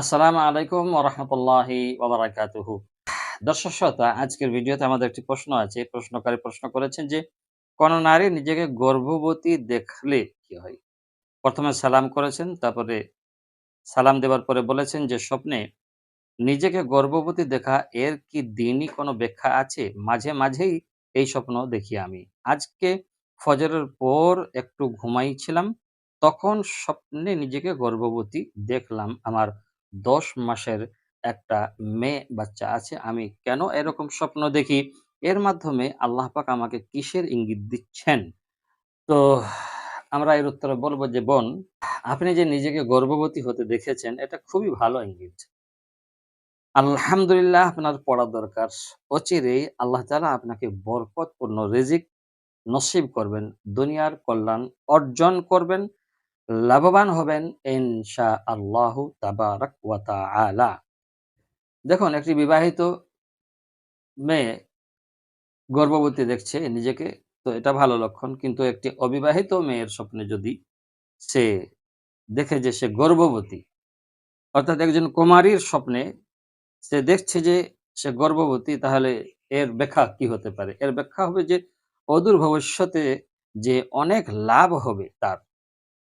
আসসালামু আলাইকুম ওরহমতুল্লাহি ওবরাকাতুহু। দর্শক শ্রোতা, আজকের ভিডিওতে আমাদের একটি প্রশ্ন আছে। প্রশ্নকারী প্রশ্ন করেছেন যে, কোন নারী নিজেকে গর্ভবতী দেখলে কি হয়? প্রথমে সালাম করেছেন, তারপরে সালাম দেওয়ার পরে বলেছেন যে, স্বপ্নে নিজেকে গর্ভবতী দেখা এর কি দিনই কোনো ব্যাখ্যা আছে? মাঝে মাঝেই এই স্বপ্ন দেখি আমি। আজকে ফজরের পর একটু ঘুমাইছিলাম, তখন স্বপ্নে নিজেকে গর্ভবতী দেখলাম আমার দশ মাসের একটা মেয়ে বাচ্চা আছে, আমি কেন এরকম স্বপ্ন দেখি? এর মাধ্যমে আল্লাহ পাক আমাকে কিসের ইঙ্গিত দিচ্ছেন? তো আমরা এর উত্তরে বলব যে, বোন, আপনি যে নিজেকে গর্ভবতী হতে দেখেছেন, এটা খুবই ভালো ইঙ্গিত। আলহামদুলিল্লাহ আপনার পড়া দরকার। অচিরেই আল্লাহ তাআলা আপনাকে বরকতপূর্ণ রেজিক নসিব করবেন, দুনিয়ার কল্যাণ অর্জন করবেন লাভবান হবেন ইনশা আল্লাহ তাবারক ওয়া তাআলা। দেখুন, একটি বিবাহিত মেয়ে গর্ভবতী দেখছে নিজেকে, তো এটা ভালো লক্ষণ। কিন্তু একটি অবিবাহিত মেয়ের স্বপ্নে যদি সে দেখে যে সে গর্ভবতী, অর্থাৎ একজন কুমারীর স্বপ্নে সে দেখছে যে সে গর্ভবতী, তাহলে এর ব্যাখ্যা কি হতে পারে? এর ব্যাখ্যা হবে যে অদূর ভবিষ্যতে যে অনেক লাভ হবে তার।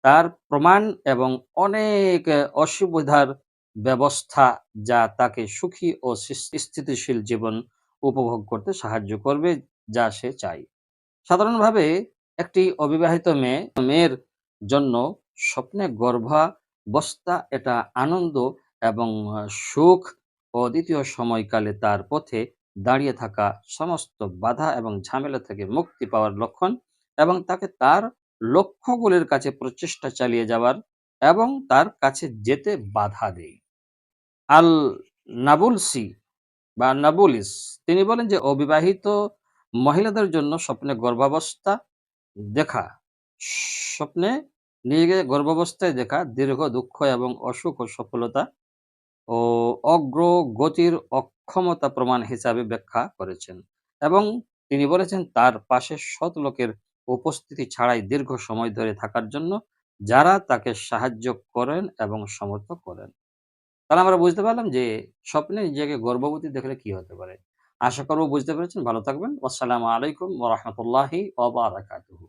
তার প্রমাণ এবং অনেক অসুবিধার ব্যবস্থা যা তাকে সুখী ও স্থিতিশীল জীবন উপভোগ করতে সাহায্য করবে যা সে চায়। সাধারণভাবে একটি অবিবাহিত মেয়ে, মেয়ের জন্য স্বপ্নে গর্ভাবস্থা এটা আনন্দ এবং সুখ ও দ্বিতীয় সময়কালে তার পথে দাঁড়িয়ে থাকা সমস্ত বাধা এবং ঝামেলা থেকে মুক্তি পাওয়ার লক্ষণ এবং তাকে তার লক্ষ্যগুলির কাছে প্রচেষ্টা চালিয়ে যাওয়ার এবং তার কাছে যেতে বাধা দেয় আল নাবুলসি বা নাবুলিস, তিনি বলেন যে, অবিবাহিত মহিলাদের জন্য স্বপ্নে গর্ভাবস্থা দেখা, স্বপ্নে নিজেকে গর্ভাবস্থায় দেখা দীর্ঘ দুঃখ এবং অসুখ ও সফলতা ও অগ্রগতির অক্ষমতা প্রমাণ হিসাবে ব্যাখ্যা করেছেন এবং তিনি বলেছেন, তার পাশে সৎ লোকের উপস্থিতি ছাড়াই দীর্ঘ সময় ধরে থাকার জন্য যারা তাকে সাহায্য করেন এবং সমর্থ করেন। তাহলে আমরা বুঝতে পারলাম যে স্বপ্নে নিজেকে গর্ভবতী দেখলে কি হতে পারে। আশা করব বুঝতে পেরেছেন। ভালো থাকবেন। আসসালামু আলাইকুম রহমতুল্লাহি ওবারাকাতুহু